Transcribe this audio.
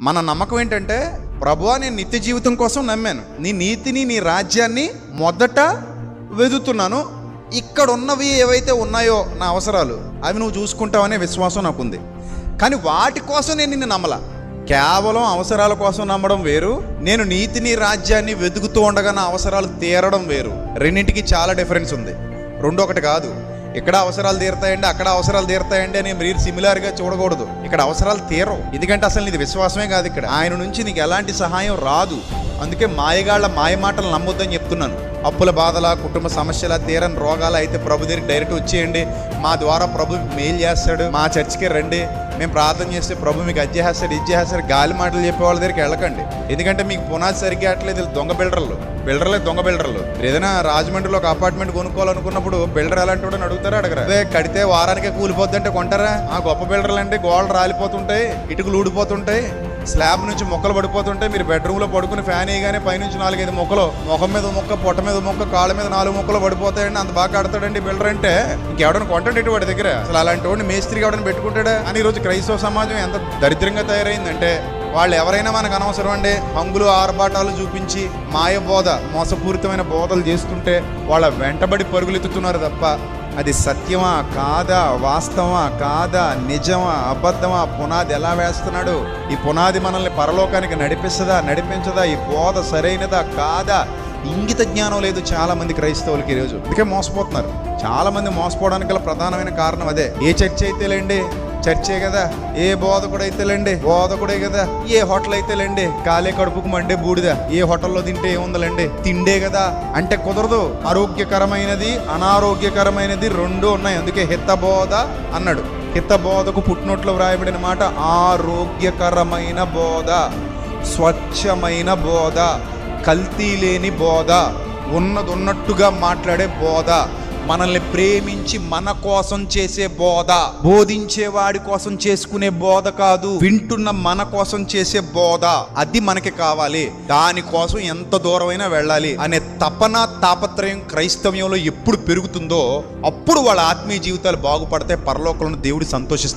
మన నమ్మకం ఏంటంటే ప్రభువా నేను నిత్య జీవితం కోసం నమ్మాను. నీ నీతిని నీ రాజ్యాన్ని మొదట వెదుతున్నాను. ఇక్కడ ఉన్నవి ఏవైతే ఉన్నాయో నా అవసరాలు అవి నువ్వు చూసుకుంటావనే విశ్వాసం నాకుంది. కానీ వాటి కోసం నేను నిన్ను నమ్మలా. కేవలం అవసరాల కోసం నమ్మడం వేరు. నేను నీతిని రాజ్యాన్ని వెతుకుతూ ఉండగా నా అవసరాలు తీరడం వేరు. రెండింటికి చాలా డిఫరెన్స్ ఉంది. రెండు ఒకటి కాదు. ఇక్కడ అవసరాలు తీరుతాయండి అక్కడ అవసరాలు తీరుతాయండి అని మీరు సిమిలర్గా చూడకూడదు. ఇక్కడ అవసరాలు తీరవు. ఎందుకంటే అసలు నీది విశ్వాసమే కాదు ఇక్కడ. ఆయన నుంచి నీకు ఎలాంటి సహాయం రాదు. అందుకే మాయగాళ్ళ మాయ మాటలు నమ్మొద్దని చెప్తున్నాను. అప్పుల బాధల కుటుంబ సమస్యల తీరని రోగాలు అయితే ప్రభు దగ్గరికి డైరెక్ట్ వచ్చేయండి. మా ద్వారా ప్రభు మేలు చేస్తాడు. మా చర్చికి రండి. మేము ప్రార్థన చేస్తే ప్రభు మీకు అది చేస్తాడు ఇది చేస్తాడు గాలి మాటలు చెప్పే వాళ్ళ దగ్గరికి వెళ్ళకండి. ఎందుకంటే మీకు పునాది సరిగ్గా అట్లేదు దొంగ బిల్డర్లు. బిల్డర్లే దొంగ బిల్డర్లు. ఏదైనా రాజమండ్రిలో ఒక అపార్ట్మెంట్ కొనుక్కోవాలనుకున్నప్పుడు బిల్డర్ ఎలాంటి వాడని అడుగుతారా అడగరా? అదే కడితే వారానికే కూలిపోద్ది అంటే కొంటారా? ఆ గొప్ప బిల్డర్లు అంటే గోడలు రాలిపోతుంటాయి ఇటుకలు ఊడిపోతుంటాయి. స్లాబ్ నుంచి మొక్కలు పడిపోతుంటే మీరు బెడ్రూమ్లో పడుకుని ఫ్యాన్ వేయగానే పైనుంచి నాలుగైదు మొక్కలు ముఖం మీద మొక్క పొట్ట మీద మొక్క కాళ్ళ మీద నాలుగు మొక్కలు పడిపోతాయండి అంత బాగా కడతాడండి బిల్డర్ అంటే. ఇంకెవడని కొంటాడు వాడి దగ్గర. అసలు అలాంటి వాడిని మేస్త్రికి ఎవడని పెట్టుకుంటాడా? అని ఈరోజు రోజు క్రైస్తవ సమాజం ఎంత దరిద్రంగా తయారైందంటే వాళ్ళు ఎవరైనా మనకు అనవసరం అండి హంగులు ఆర్భాటాలు చూపించి మాయ బోధ మోసపూరితమైన బోధలు చేస్తుంటే వాళ్ళ వెంటబడి పరుగులెత్తుతున్నారు తప్ప అది సత్యమా కాదా వాస్తవా కాదా నిజమా అబద్ధమా పునాది ఎలా వేస్తున్నాడు? ఈ పునాది మనల్ని పరలోకానికి నడిపిస్తుందా నడిపించదా? ఈ బోధ సరైనదా కాదా? ఇంగిత జ్ఞానం లేదు చాలా మంది క్రైస్తవులకి ఈరోజు. అందుకే మోసపోతున్నారు. చాలా మంది మోసపోవడానికి గల ప్రధానమైన కారణం అదే. ఏ చర్చ అయితే లేండి చర్చే కదా. ఏ బోధకుడు అయితేలండి బోధకుడే కదా. ఏ హోటల్ అయితేలండి కాలే కడుపుకు మండే బూడిద. ఏ హోటల్లో తింటే ఏముందలండి? తిండే కదా. అంటే కుదరదు. ఆరోగ్యకరమైనది అనారోగ్యకరమైనది రెండు ఉన్నాయి. అందుకే హితబోధ అన్నాడు. హితబోధకు పుట్టినట్లు వ్రాయబడిన మాట ఆరోగ్యకరమైన బోధ స్వచ్ఛమైన బోధ కల్తీ లేని బోధ ఉన్నది ఉన్నట్టుగా మాట్లాడే బోధ. మనల్ని ప్రేమించి మన కోసం చేసే బోధ. బోధించే వాడి కోసం చేసుకునే బోధ కాదు వింటున్న మన కోసం చేసే బోధ. అది మనకి కావాలి. దానికోసం ఎంత దూరమైనా వెళ్ళాలి. అనే తపన తాపత్రయం క్రైస్తవ్యంలో ఎప్పుడు పెరుగుతుందో అప్పుడు వాళ్ళ ఆత్మీయ జీవితాలు బాగుపడితే పరలోకంలో దేవుడు సంతోషిస్తాడు.